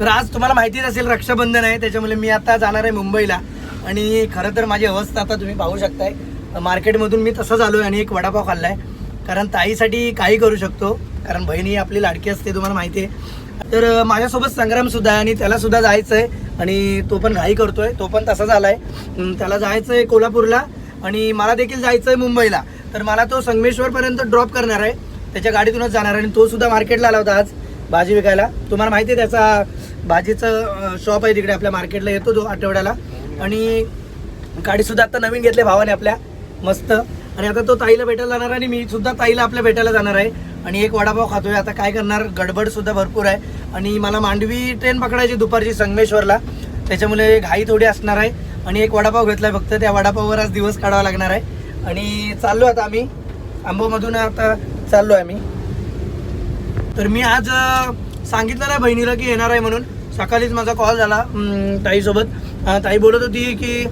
तर आज तुम्हाला माहितीच असेल रक्षाबंधन आहे. त्याच्यामुळे मी आता जाणार आहे मुंबईला. आणि खरं तर माझी अवस्था आता तुम्ही पाहू शकताय. मार्केटमधून मी तसंच आलो आणि एक वडापाव खाल्लाय. कारण ताईसाठी काही करू शकतो. कारण बहिणी आपली लाडकी असते तुम्हाला माहिती आहे तर माझ्यासोबत संग्रामसुद्धा आहे आणि त्याला सुद्धा जायचं आहे आणि तो पण घाई करतोय. तो पण तसाच आलाय. आहे त्याला जायचं आहे कोल्हापूरला. आणि मला देखील जायचं आहे मुंबईला. तर मला तो संगमेश्वरपर्यंत ड्रॉप करणार आहे. त्याच्या गाडीतूनच जाणार आहे. आणि तो सुद्धा मार्केटला आला होता आज. भाजी विकायला. तुम्हाला माहिती आहे त्याचा भाजीचं शॉप आहे तिकडे आपल्या मार्केटला येतो तो आठवड्याला. आणि गाडी सुद्धा आता नवीन घेतले भावाने आपल्या. मस्त. आणि आता तो ताईला भेटायला जाणार आणि मी सुद्धा ताईला आपल्या भेटायला जाणार आहे. आणि एक वडापाव खातोय. आता काय करणार? गडबड सुद्धा भरपूर आहे. आणि मला मांडवी ट्रेन पकडायची दुपारची संगमेश्वरला. त्याच्यामुळे घाई थोडी असणार आहे. आणि एक वडापाव घेतलाय फक्त. त्या वडापाववर आज दिवस काढावा लागणार आहे. आणि चाललो आता आम्ही. आंबोमधून आता चाललो आहे आम्ही. तर मी आज सांगितलं ना बहिणीला की येणार आहे म्हणून. सकाळीच माझा कॉल झाला ताईसोबत. ताई बोलत होती की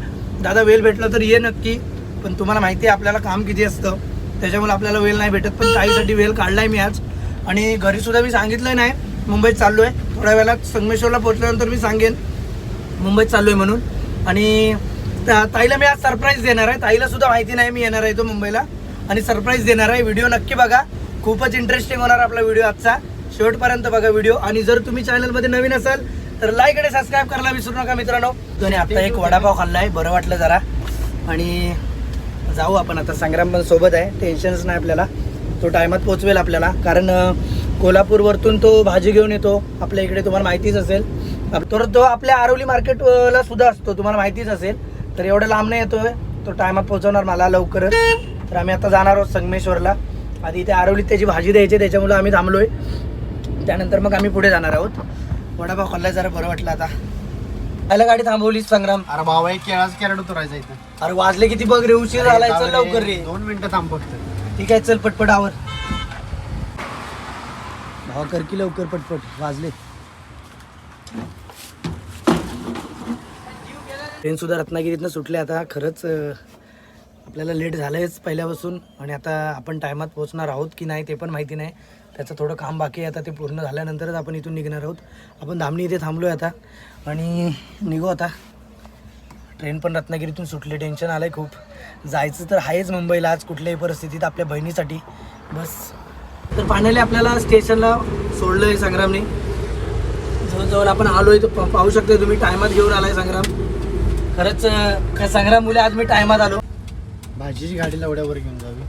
दादा वेल भेटला तर ये नक्की पण तुम्हाला माहिती आहे आपल्याला काम किती असतं. त्याच्यामुळे आपल्याला वेल नाही भेटत पण ताईसाठी वेल काढला आहे मी आज. आणि घरी सुद्धा मी सांगितलं नाही मुंबईत चाललो आहे थोड्या वेळात संगमेश्वरला पोहोचल्यानंतर मी सांगेन मुंबईत चाललो आहे म्हणून. आणि त्या- ताईला मी आज सरप्राईज देणार आहे. ताईला सुद्धा माहिती नाही मी येणार आहे तो मुंबईला. आणि सरप्राईज देणार आहे. व्हिडिओ नक्की बघा. खूपच इंटरेस्टिंग होणार आपला व्हिडिओ आजचा. शेवटपर्यंत बघा व्हिडिओ आणि जर तुम्ही चॅनलमध्ये नवीन असाल तर लाईक आणि सबस्क्राईब करायला विसरू नका मित्रांनो. दोन्ही आता एक वडापाव खाल्लाय बरं वाटलं जरा. आणि जाऊ आपण आता संग्राम पण सोबत आहे. टेन्शनच नाही आपल्याला. तो टायमात पोचवेल आपल्याला. कारण कोल्हापूरवरतून तो भाजी घेऊन येतो. आपल्या इकडे तुम्हाला माहितीच असेल. तर तो आपल्या आरवली मार्केटला सुद्धा असतो. तुम्हाला माहितीच असेल. तर एवढं लांब नाही येतोय. तो टायमात पोहोचवणार मला लवकरच. तर आम्ही आता जाणार आहोत संगमेश्वरला. आधी इथे आरवलीत त्याची भाजी द्यायची त्याच्यामुळे आम्ही थांबलोय. त्यानंतर मग आम्ही पुढे जाणार आहोत. वडापाव खाल्लाय जरा बरं वाटलं आता. पहिला गाडी थांबवली संग्राम. अरे भावा एक केळाच कॅरेट उतरायचा इथं. अरे वाजले किती बघ रे उशीर झालाय चल लवकर रे. दोन मिनिटं थांब फक्त. ठीक आहे चल पटपट आवर. भाव कर की लवकर पटपट वाजले. ट्रेन सुद्धा रत्नागिरीतनं सुटले आता खरंच आपल्याला लेट झालंयच पहिल्यापासून आणि आता आपण टायमात पोहोचणार आहोत की नाही ते पण माहिती नाही. त्याचं थोडं काम बाकी आहे आता ते पूर्ण झाल्यानंतरच आपण इथून निघणार आहोत. आपण धामणी इथे थांबलो आहे आता आणि निघू आता. ट्रेन पण रत्नागिरीतून सुटली टेन्शन आलं आहे खूप. जायचं तर आहेच मुंबईला आज कुठल्याही परिस्थितीत आपल्या बहिणीसाठी. बस. तर फायनली आपल्याला स्टेशनला सोडलं आहे संग्रामने. जवळजवळ आपण आलोय तर पाहू शकतो तुम्ही टायमात घेऊन आलाय संग्राम. खरंच अं, संग्राम मुले आज मी टायमात आलो. भाजीची गाडी लवड्यावर घेऊन जावी.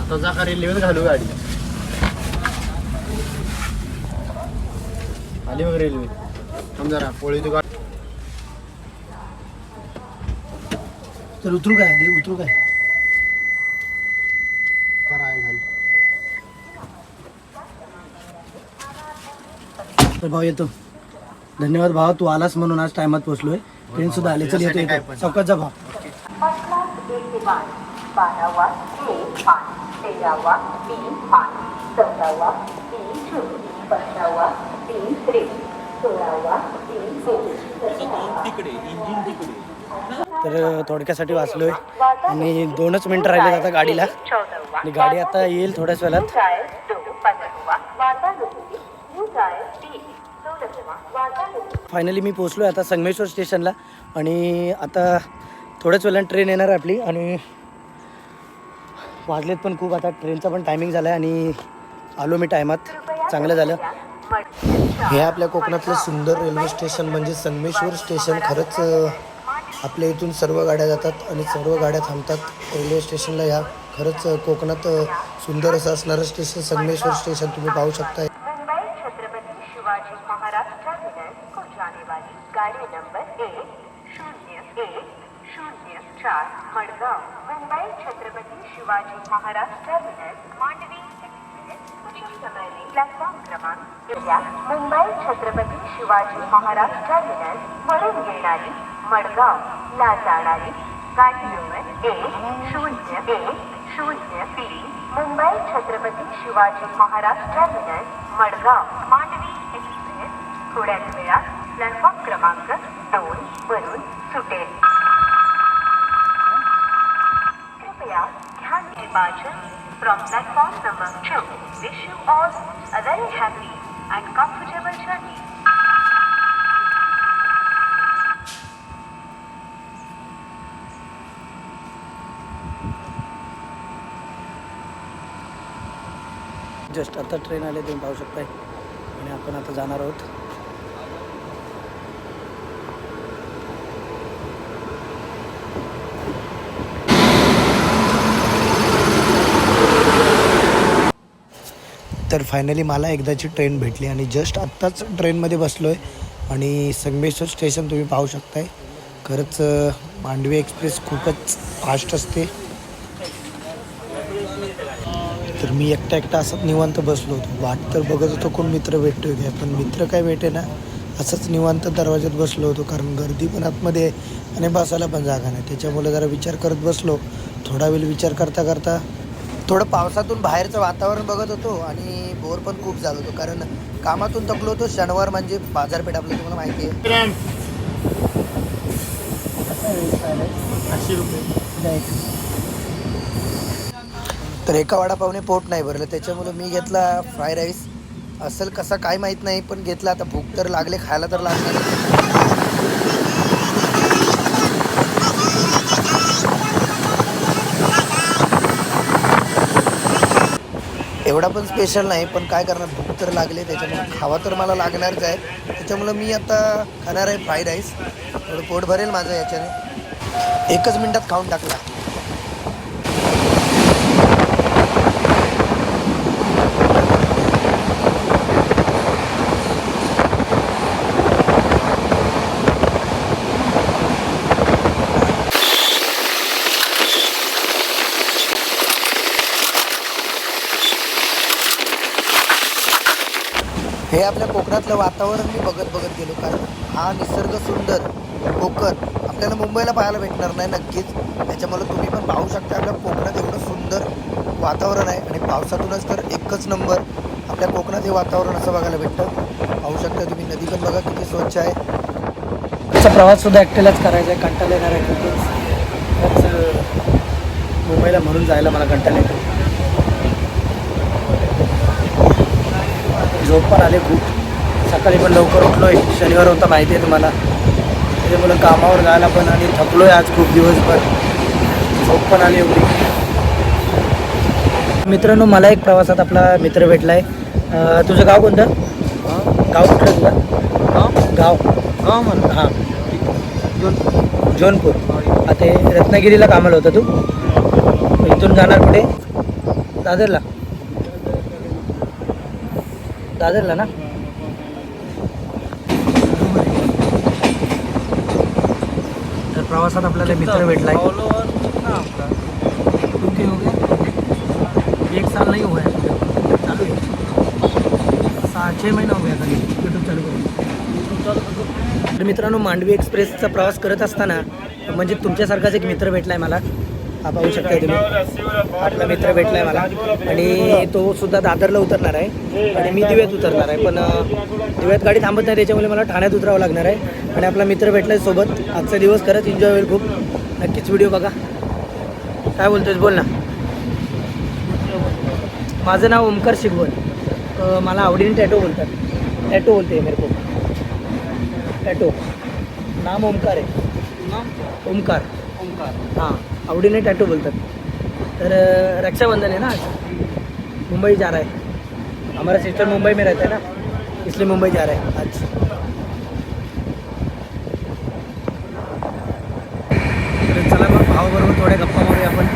आता जा रेल्वेत घालू गाडी. आली बघ रेल्वे थांब जरा पोळी तू गाडी तर उतरू काय? दे, उतरू काय? जरा आहे घाल. तर भाऊ येतो. धन्यवाद भाऊ तू आलास म्हणून आज टायमात पोहोचलोय. ट्रेन सुद्धा आली. चल येतो येतो. चौकात जा भाऊ. तेरावा तीन पाच चौदावा तीन शून्य पंधरावा तीन सोळावा तीन तर थोडक्यासाठी वाचलोय. आणि दोनच मिनिटं राहिले आता गाडीला. आणि गाडी आता येईल थोड्याच वेळात. फायनली मी पोचलो आहे आता संगमेश्वर स्टेशनला आणि आता थोड्याच वेळानं ट्रेन येणार आहे आपली. आणि वाजलेत पण खूप. आता ट्रेनचा पण टायमिंग झाला आहे आणि आलो मी टायमात चांगलं झालं. हे आपल्या कोकणातलं सुंदर रेल्वे स्टेशन म्हणजे संगमेश्वर स्टेशन. खरंच आपल्या इथून सर्व गाड्या जातात आणि सर्व गाड्या थांबतात रेल्वे स्टेशनला या खरंच कोकणात सुंदर असं असणारं स्टेशन संगमेश्वर स्टेशन तुम्ही पाहू शकता मुंबई छत्रपति शिवाजी महाराज टर्मिनस को जाने वाली गाड़ी नंबर एक शून्य एक शून्य चार मडगांव मुंबई छत्रपति शिवाजी महाराज टर्मिनस मांडवी एक्सप्रेस को उचित समय में प्लेटफॉर्म क्रमांक उद्या मुंबई छत्रपती शिवाजी महाराज टर्मिनस वरून येणारी मडगाव ला जाणारी गाडी नंबर एक शून्य एक शून्य तीन मुंबई छत्रपती शिवाजी महाराज टर्मिनस मडगाव मांडवी एक्सप्रेस थोड्याच वेळात प्लॅटफॉर्म क्रमांक दोन वरून सुटेल. कृपया ध्यान departure from platform number two wish you all a very happy and comfortable journey just आता ट्रेन आले तुम्ही पाहू शकताय. आणि आपण आता जाणार आहोत. तर फायनली मला एकदाची ट्रेन भेटली आणि जस्ट आत्ताच ट्रेनमध्ये बसलो आहे आणि संगमेश्वर स्टेशन तुम्ही पाहू शकताय. खरंच मांडवी एक्सप्रेस खूपच फास्ट असते. तर मी एकटा एकटा असंच निवांत बसलो होतो. वाट तर बघत होतो कोण मित्र भेटतोय काय पण मित्र काय भेटे ना असंच निवांत दरवाज्यात बसलो होतो. कारण गर्दी पण आतमध्ये आहे आणि बसायला पण जागा नाही. त्याच्यामुळे जरा विचार करत बसलो. थोडा वेळ विचार करता करता थोडं पावसातून बाहेरचं वातावरण बघत होतो आणि बोर पण खूप झालो होतो. कारण कामातून थकलो होतो. शनिवार म्हणजे बाजारपेठ आपलं तुम्हाला माहिती आहे. तर एका वडापावने पोट नाही भरलं. त्याच्यामुळे मी घेतला फ्राय राईस. असेल कसा काय माहीत नाही पण घेतला. आता भूक तर लागले खायला तर लागणार एवढा पण स्पेशल नाही पण काय करणार? भूक तर लागले त्याच्यामुळे खावा तर मला लागणारच आहे. त्याच्यामुळं मी आता खाणार आहे फ्राईड राईस थोडं पोट भरेल माझं याच्याने. एकच मिनटात खाऊन टाकला हे आपल्या वातावरण मी बघत बघत गेलो कारण हा निसर्ग सुंदर कोकण आपल्याला मुंबईला पाहायला भेटणार नाही नक्कीच. त्याच्यामुळे तुम्ही पण पाहू शकता आपल्या कोकणात एवढं सुंदर वातावरण आहे. आणि पावसातूनच तर एकच नंबर आपल्या कोकणात हे वातावरण असं बघायला भेटतं. पाहू शकता तुम्ही नदी पण बघा किती स्वच्छ आहे. त्याचा प्रवाससुद्धा एकट्यालाच करायचा आहे कंटाळा येणार आहे खूपच. मुंबईला म्हणून जायला मला कंटाळा येतो. झोप पण आले खूप. सकाळी पण लवकर उठलो आहे शनिवार होता माहिती आहे तुम्हाला. त्याच्यामुळं कामावर जायला पण आणि थकलो आहे आज खूप दिवसभर. झोप पण आली एवढी. मित्रांनो मला एक प्रवासात आपला मित्र भेटला आहे तुझं गाव कोणतं? गाव कुठलं तुझं? गाव. हा म्हणा हां. जौनपूर. आता रत्नागिरीला कामाला होता तू? इथून जाणार कुठे? दादरला. दादरला ना? प्रवासात आपल्याला मित्र भेटलाय. ओके हो गया एक साल नहीं हुआ है चालू है सहा छः महिना हो गया कधी यूट्यूब चालू करून. तर मित्रांनो मांडवी एक्सप्रेसचा प्रवास करत असताना म्हणजे तुमच्यासारखाच एक मित्र भेटलाय मला. हा पाहू शकता तुम्ही. आपला मित्र भेटलाय मला. आणि तो सुद्धा दादरला उतरणार आहे. आणि मी दिव्यात उतरणार आहे. पण दिव्यात गाडी थांबत नाही. त्याच्यामुळे मला ठाण्यात उतरावं लागणार आहे. आणि आपला मित्र भेटलाय सोबत. आजचा दिवस खरंच एन्जॉय होईल खूप. नक्कीच व्हिडिओ बघा. काय बोलतोयस? बोल ना. माझं नाव ओमकार शिगवण. मला आवडीने टॅटो बोलतात. टॅटो बोलते मेरे को. टॅटो नाम ओमकार आहे. ओमकार. ओमकार. हां. आवडीने टॅटू बोलतात. तर रक्षाबंधन है ना आज. मुंबई जा रहा है. हमारा सिस्टर मुंबई में रहता है ना. इसलिए मुंबई जा रहा है आज. तर चला मग भावाबरोबर थोड्या गप्पा मारूया आपण.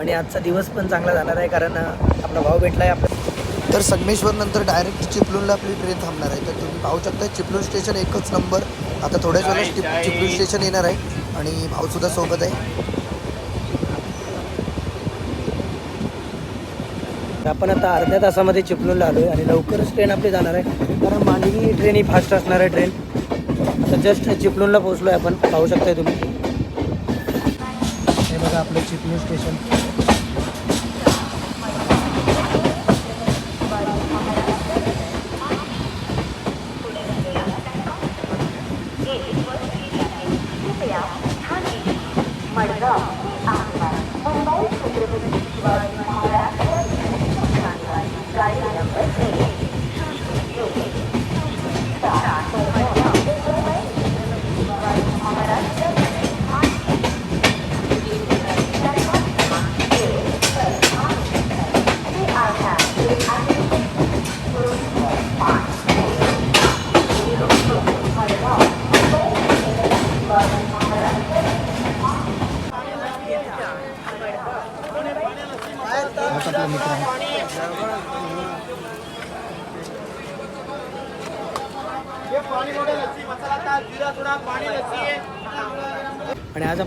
आणि आजचा दिवस पण चांगला जाणार आहे कारण आपला भाव भेटला आहे आपला. तर संगमेश्वर नंतर डायरेक्ट चिपलूनला आपली ट्रेन थांबणार आहे. तर तुम्ही पाहू शकता चिपलून स्टेशन एकच नंबर आता थोड्याच वेळेस चिपलून स्टेशन येणार आहे. आणि भाऊसुद्धा सोबत आहे. आपण आता अर्ध्या तासामध्ये चिपळूणला आलो आहे आणि लवकरच ट्रेन आपली जाणार आहे. कारण मांडवी ट्रेन ही फास्ट असणार आहे ट्रेन आता जस्ट चिपळूणला पोहोचलो आहे आपण. पाहू शकताय तुम्ही. हे बघा आपलं चिपळूण स्टेशन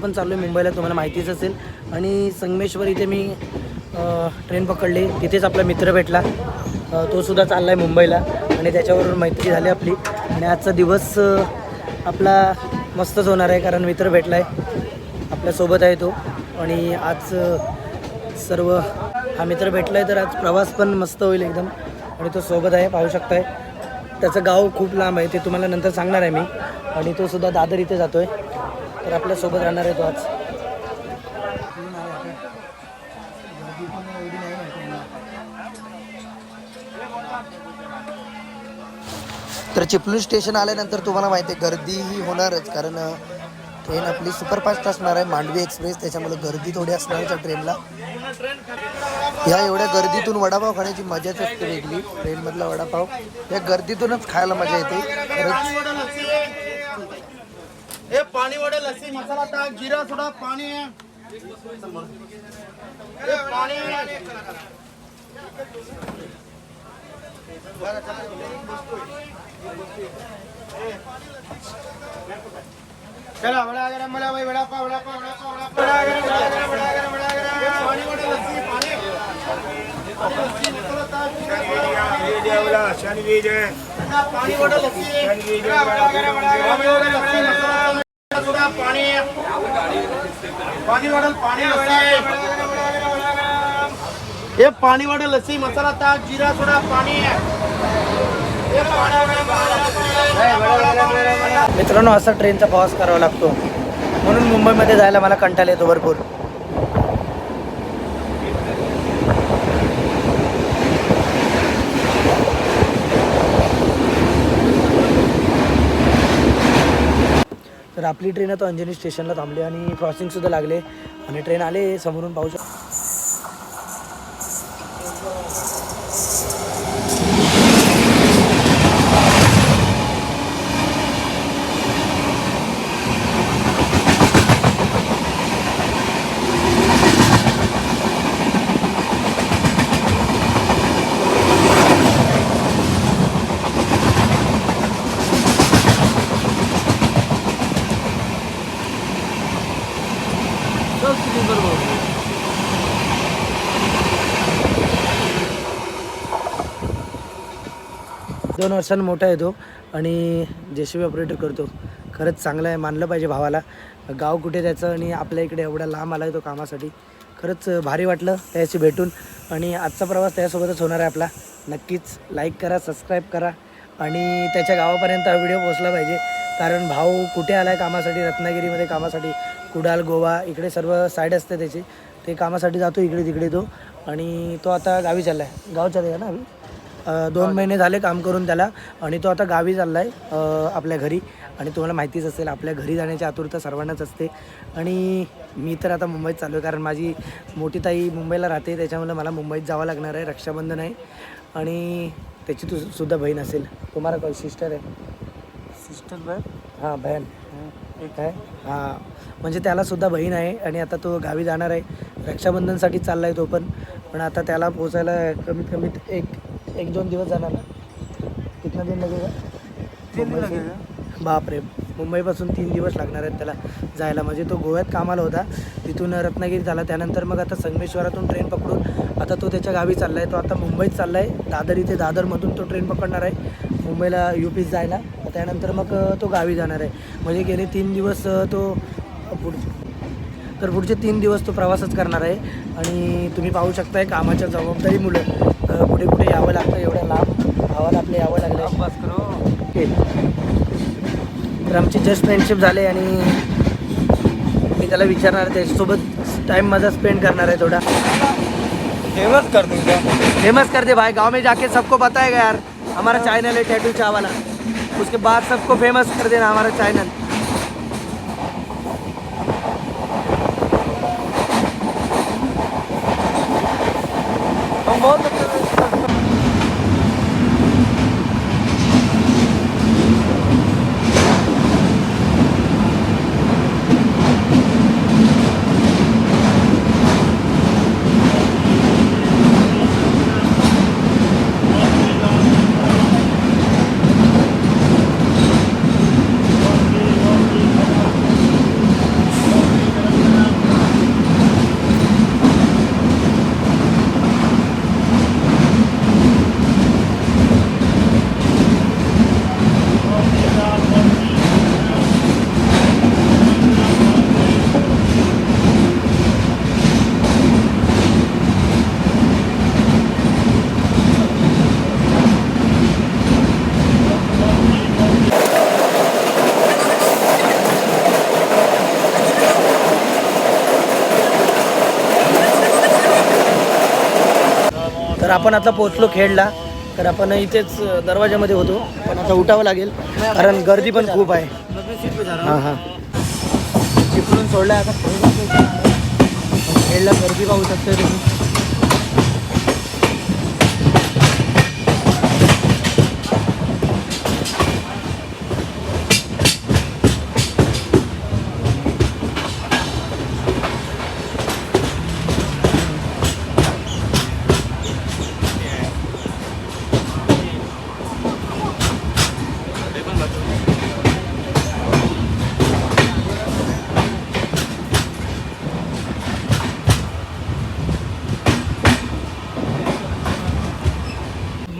आपण चाललो आहे मुंबईला तुम्हाला माहितीच असेल. आणि संगमेश्वर इथे मी ट्रेन पकडली. तिथेच आपला मित्र भेटला. तोसुद्धा तो सुद्धा चालला आहे मुंबईला. आणि त्याच्यावरून मैत्री झाली आपली. आणि आजचा दिवस आपला मस्तच होणार आहे कारण मित्र भेटला आहे आपल्यासोबत आहे तो. आणि आज सर्व हा मित्र भेटला आहे तर आज प्रवास पण मस्त होईल एकदम. आणि तो सोबत आहे पाहू शकताय. त्याचं गाव खूप लांब आहे ते तुम्हाला नंतर सांगणार आहे मी. आणि तो सुद्धा दादर इथे जातो आहे तर आपल्यासोबत राहणार आहे तो आज तर चिपळूण स्टेशन आल्यानंतर तुम्हाला माहिती आहे गर्दी ही होणारच. कारण ट्रेन आपली सुपरफास्ट असणार आहे मांडवी एक्सप्रेस. त्याच्यामुळे गर्दी थोडी असणार त्या ट्रेनला या एवढ्या गर्दीतून वडापाव खाण्याची मजाच असते वेगळी. ट्रेनमधला वडापाव. या गर्दीतूनच खायला मजा येते. खरंच हे पाणी वडे लस्सी मसाला टाक जिरा सोडा पाणी. हे पाणी चला वडा गरम मला भाई वडा पाव वडा पाव वडा पाव वडा पाव वडा गरम वडा गरम वडा गरम वडा गरम पाणी वडे लस्सी पाणी. लस्सी मसाला टाक जिरा पाणी वडे लस्सी. गरम वडा गरम वडा गरम लस्सी मसाला पाणी. पाणी वाढल पाणी हे पाणी वाढल लसी मसाला ताक जिरा सोडा पाणी. हे मित्रांनो असा ट्रेनचा प्रवास करावा लागतो. म्हणून मुंबईमध्ये जायला मला कंटाळा येतो भरपूर. तर आपली ट्रेन आता अंजनी स्टेशनला थांबली आणि क्रॉसिंगसुद्धा लागले. आणि ट्रेन आले समोरून पाहू शक दोन वर्षांनी मोठा आहे तो. आणि जे सी बी ऑपरेटर करतो. खरंच चांगलं आहे मानलं पाहिजे भावाला. गाव कुठे त्याचं आणि आपल्या इकडे एवढा लांब आला आहे तो कामासाठी. खरंच भारी वाटलं त्याशी भेटून. आणि आजचा प्रवास त्याच्यासोबतच होणार आहे आपला. नक्कीच लाईक करा सबस्क्राईब करा. आणि त्याच्या गावापर्यंत हा व्हिडिओ पोचला पाहिजे. कारण भाऊ कुठे आला आहे कामासाठी? रत्नागिरीमध्ये कामासाठी. कुडाल गोवा इकडे सर्व साईड असते त्याची. ते कामासाठी जातो इकडे तिकडे तो. आणि तो आता गावी चालला आहे गाव चालला ना आम्ही दोन महिने झाले काम करून त्याला आणि तो आता गावी चालला आहे आपल्या घरी. आणि तुम्हाला माहितीच असेल आपल्या घरी जाण्याची आतुरता सर्वांनाच असते. आणि मी तर आता मुंबईत चाललो आहे कारण माझी मोठी ताई मुंबईला राहते त्याच्यामुळे मला मुंबईत जावं लागणार आहे रक्षाबंधन आहे. आणि त्याची तू सुद्धा बहीण असेल. तुम्हाला कोण सिस्टर आहे? सिस्टर बाय हां बहीण. एक. आहे हां. म्हणजे त्याला सुद्धा बहीण आहे आणि आता तो गावी जाणार आहे. रक्षाबंधनसाठी चालला आहे तो पण. पण आता त्याला पोचायला कमीत कमीत एक एक दोन दिवस जाणार ना? कितना दिन लगेगा? मुंबई? बापरे मुंबईपासून तीन दिवस लागणार आहेत त्याला जायला. म्हणजे तो गोव्यात कामाला होता तिथून रत्नागिरी झाला त्यानंतर मग आता संगमेश्वरातून ट्रेन पकडून आता तो त्याच्या गावी चालला आहे तो आता मुंबईत चालला आहे दादर इथे दादरमधून तो ट्रेन पकडणार आहे. मुंबईला यू पीत जायला. त्यानंतर मग तो गावी जाणार आहे. म्हणजे गेले तीन दिवस तो पुढ तर पुढचे तीन दिवस तो प्रवासच करणार आहे. आणि तुम्ही पाहू शकताय कामाच्या जबाबदारीमुळे अ, कुठे कुठे यावं लागतं एवढ्या लांब. भावाला आपलं यावं लागलं ओके. तर आमची जस्ट फ्रेंडशिप झाले आणि मी त्याला विचारणार आहे त्याच्यासोबत टाइम माझा स्पेंड करणार आहे थोडा. फेमस कर दूंगा फेमस कर दे भाई. गांव में जाके सबको बताएगा यार. हमारा चैनल है टैटू चाय वाला उसके बाद सबको फेमस कर देना हमारा चैनल आपण आता पोहोचलो खेडला. तर आपण इथेच दरवाजामध्ये होतो. पण आता उठावं लागेल कारण गर्दी पण खूप आहे. हां हां. चिपळून सोडलं आता. खेळला गर्दी पाहू शकतो तुम्ही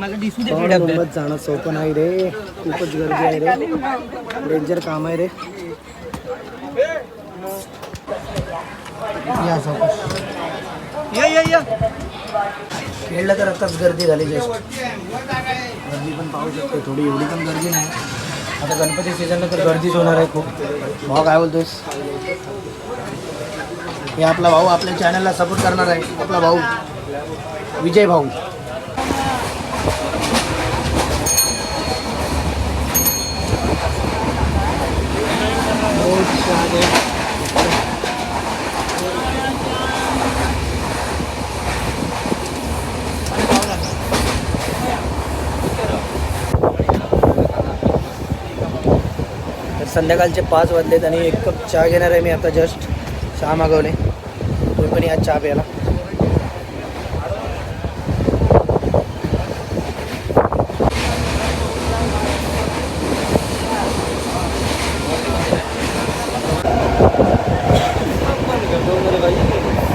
मला मुंबईत जाणं सोपं नाही रे. खूपच गर्दी आहे रे. डेंजर काम आहे रे. या या खेळला तर आताच गर्दी झाली गर्दी पण पाहू शकतो. थोडी एवढी पण गर्दी नाही. आता गणपती सीझनला तर गर्दीच होणार आहे खूप. भाऊ काय बोलतोयस? हे आपला भाऊ आपल्या चॅनलला सपोर्ट करणार आहे. आपला भाऊ. विजय भाऊ तर संध्याकाळचे पाच वाजलेत आणि एक कप चहा घेणार आहे मी आता जस्ट चहा मागवले तुम्ही पण या चहा प्यायला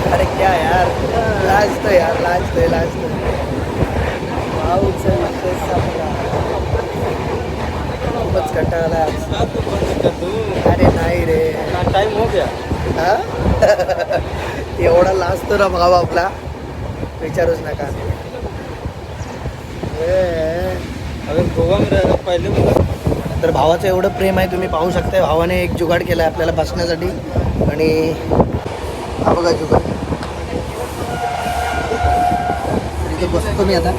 अरे क्या यार लाज तो यार लाज तो लाज तो भाऊ चल खूपच कंटाळा. अरे नाही रे टाइम हो गया हा? एवढा लाजतो ना भाव आपला विचारूच नका गोवा पहले तर भावाचं एवढं प्रेम आहे तुम्ही पाहू शकता भावाने एक जुगाड केला आहे आपल्याला बसण्यासाठी आणि हा बघा जुगाड इथे बसतो मी आता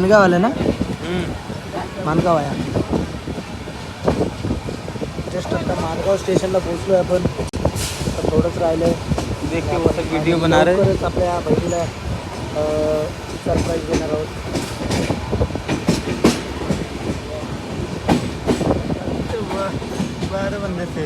मानगाव आलं ना? मानगाव आहे जस्ट आता मानगाव स्टेशनला पोहोचलो आहे आपण. आता थोडंच राहिलं आहे वीडियो बना रहे. लवकरच आपल्या बहिणीला सरप्राईज देणार आहोत. बारह बंदे थे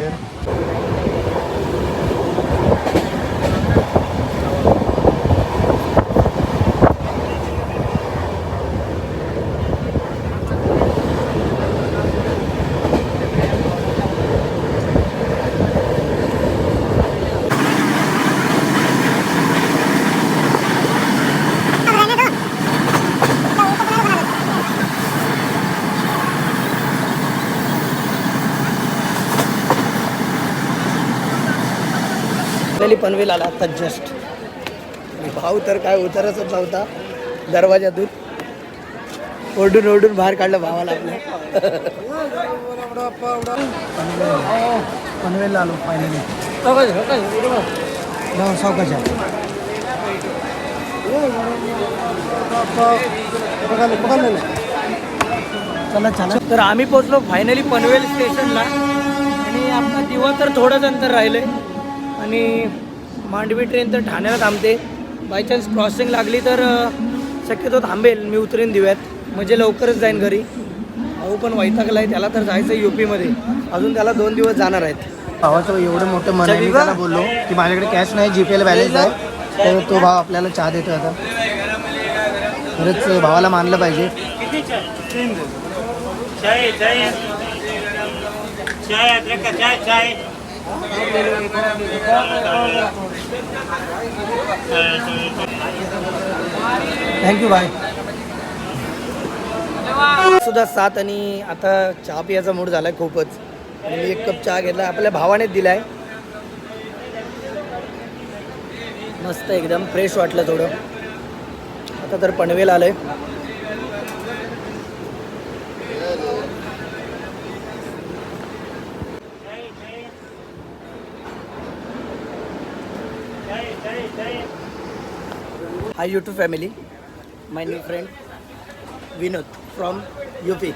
पनवेल आला आता जस्ट भाऊ तर काय उतरच नव्हता. दरवाजातून ओरडून ओरडून बाहेर काढलं भावाला आपल्या. पनवेलला आलो फायनली सावकाश चला चला. तर आम्ही पोचलो फायनली पनवेल स्टेशनला आणि आपला दिवा तर थोडंच अंतर राहिलं आणि मांडवी ट्रेन तर ठाण्याला थांबते. बायचान्स क्रॉसिंग लागली तर शक्यतो थांबेल. मी उतरेन दिव्यात. म्हणजे लवकरच जाईन घरी. भाऊ पण वैतागला आहे. त्याला तर जायचं आहे यूपीमध्ये अजून त्याला दोन दिवस जाणार आहेत. भावाचं एवढं मोठं मन आहे. मी त्याला बोललो की माझ्याकडे कॅश नाही जीपेला बॅलन्स आहे. तर तो भाव आपल्याला चहा देतो आता. खरंच भावाला मानलं पाहिजे. चाय चाय चाय थँक्यू बाय सुद्धा सात आणि आता चहा पियाचा मूड झाला आहे खूपच. आणि मी एक कप चहा घेतला आपल्या भावानेच दिलाय. मस्त एकदम फ्रेश वाटलं थोडं. आता तर पनवेल आहे hi YouTube family my new friend Vinod from U P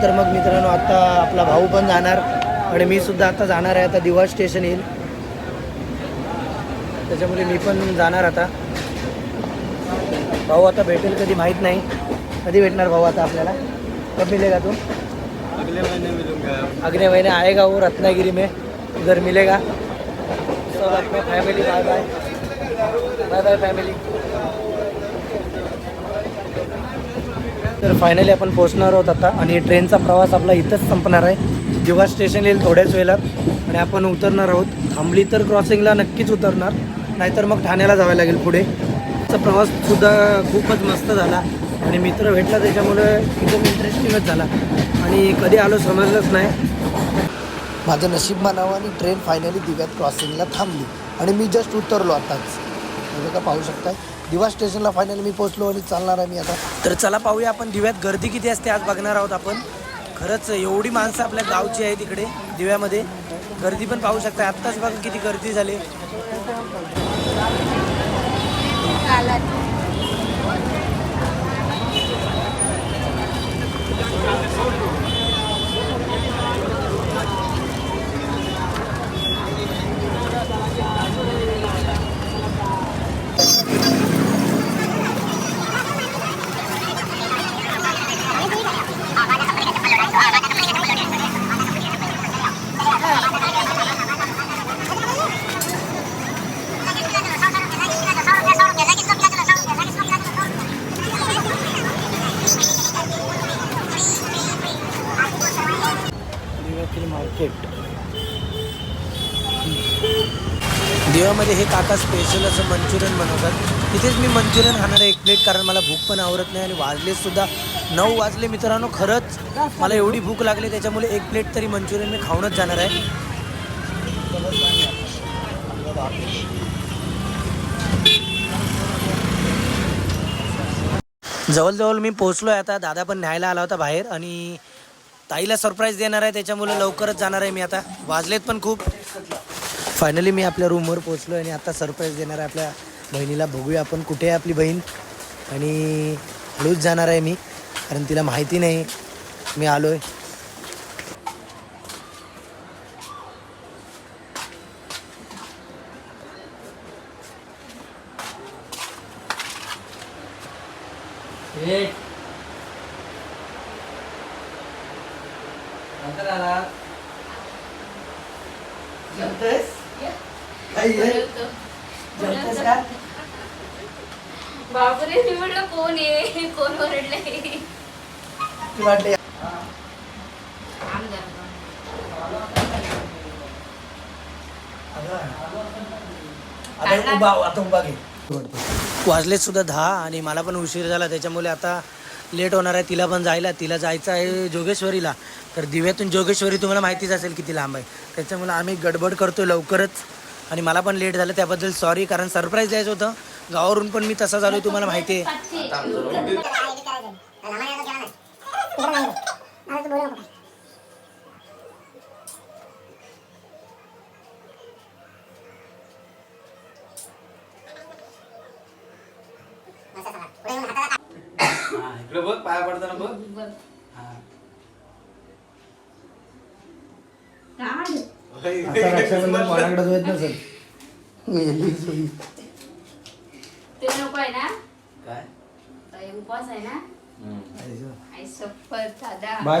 तर मग मित्रांनो आता आपला भाऊ पण जाणार आणि मी सुद्धा आता जाणार आहे. आता दिवा स्टेशन येईल. त्याच्यामुळे मी पण जाणार आता. भाऊ आता भेटेल कधी माहीत नाही. कधी भेटणार भाऊ आता आपल्याला? कब मिलेगा तू? अगले महिने मिलूंगा. अगले महीने आएगा वो रत्नागिरी में. उधर मिलेगा. Family bye bye bye bye family तर फायनली आपण पोहोचणार आहोत आता आणि ट्रेनचा प्रवास आपला इथंच संपणार आहे. जेव्हा स्टेशन येईल थोड्याच वेळात आणि आपण उतरणार आहोत. थांबली तर क्रॉसिंगला नक्कीच उतरणार नाहीतर मग ठाण्याला जावं लागेल पुढे. चा प्रवाससुद्धा खूपच मस्त झाला आणि मित्र भेटला त्याच्यामुळे एकदम इंटरेस्टिंगच झाला. आणि कधी आलो समजलंच नाही. माझं नशीब म्हणावं आणि ट्रेन फायनली दिव्यात क्रॉसिंगला थांबली. आणि मी जस्ट उतरलो आताच. म्हणजे का पाहू शकताय? दिवा स्टेशनला फायनली मी पोहोचलो आणि चालणार आहे मी आता. तर चला पाहूया आपण दिव्यात गर्दी किती असते आज बघणार आहोत आपण. खरंच एवढी माणसं आपल्या गावची आहे तिकडे दिव्यामध्ये. गर्दी पण पाहू शकता आत्ताच बघा किती गर्दी झाली. पण आवरत नाही आणि वाजले सुद्धा नऊ वाजले. मित्रांनो खरंच मला एवढी भूक लागली त्याच्यामुळे एक प्लेट तरी मंचुरियन मी खाऊनच जाणार आहे. जवळजवळ मी पोहोचलो आहे आता. दादा पण न्यायला आला होता बाहेर आणि ताईला सरप्राईज देणार आहे त्याच्यामुळे लवकरच जाणार आहे मी आता. वाजलेत पण खूप. फायनली मी आपल्या रूमवर पोहोचलो आणि आता सरप्राईज देणार आहे आपल्या बहिणीला. बघूया आपण कुठे आहे आपली बहीण. आणि हळूच जाणार आहे मी कारण तिला माहिती नाही. मी आलो आहे जेवतेस का बापरे मी म्हटलं कोण आहे कोण ओरडलंय तुला वाटते आमदार आता उभा आता उभा घे. वाजले सुद्धा दहा आणि मला पण उशीर झाला त्याच्यामुळे आता लेट होणार आहे. तिला पण जायला तिला जायचं आहे जोगेश्वरीला. तर दिव्यातून जोगेश्वरी तुम्हाला माहितीच असेल किती लांब आहे. त्याच्यामुळे आम्ही गडबड करतो लवकरच. आणि मला पण लेट झालं त्याबद्दल सॉरी कारण सरप्राईज द्यायचं होतं. गावावरून पण मी तसा झालो तुम्हाला माहिती आहे. इकडे बघ पाया पडताना बघ. आता रक्षाबंधन कोणाकडे होत नसेल. ते नको आहे ना? काय? काय उपवास आहे ना? आई शपथ दादा. बाय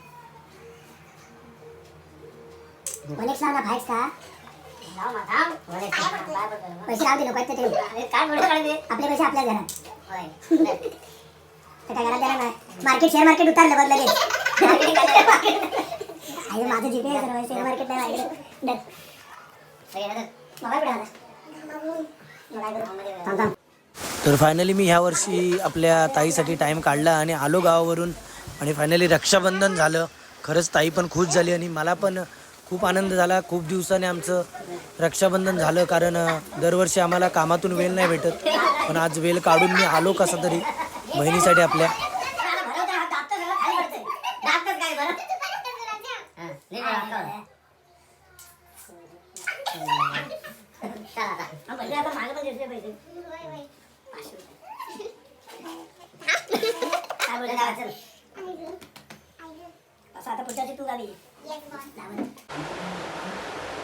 कनेक्ट लाव ना बाहेर का पैसे राहू दे नको आहेत ते ठेव. आपले पैसे आपल्या घरात. तर काय घरात देणार नाही. मार्केट शेअर मार्केट उतारलं बघ लगेच. अरे माझं जीपे आहे सर्व शेअर मार्केट नाही आला? थांब, थांब. तर फायनली मी ह्या वर्षी आपल्या ताईसाठी टाईम काढला आणि आलो गावावरून. आणि फायनली रक्षाबंधन झालं. खरंच ताई पण खुश झाली आणि मला पण खूप आनंद झाला. खूप दिवसाने आमचं रक्षाबंधन झालं कारण दरवर्षी आम्हाला कामातून वेळ नाही भेटत. पण आज वेळ काढून मी आलो कसा तरी बहिणीसाठी आपल्या. असं आता तू गावी ये. जा बरं.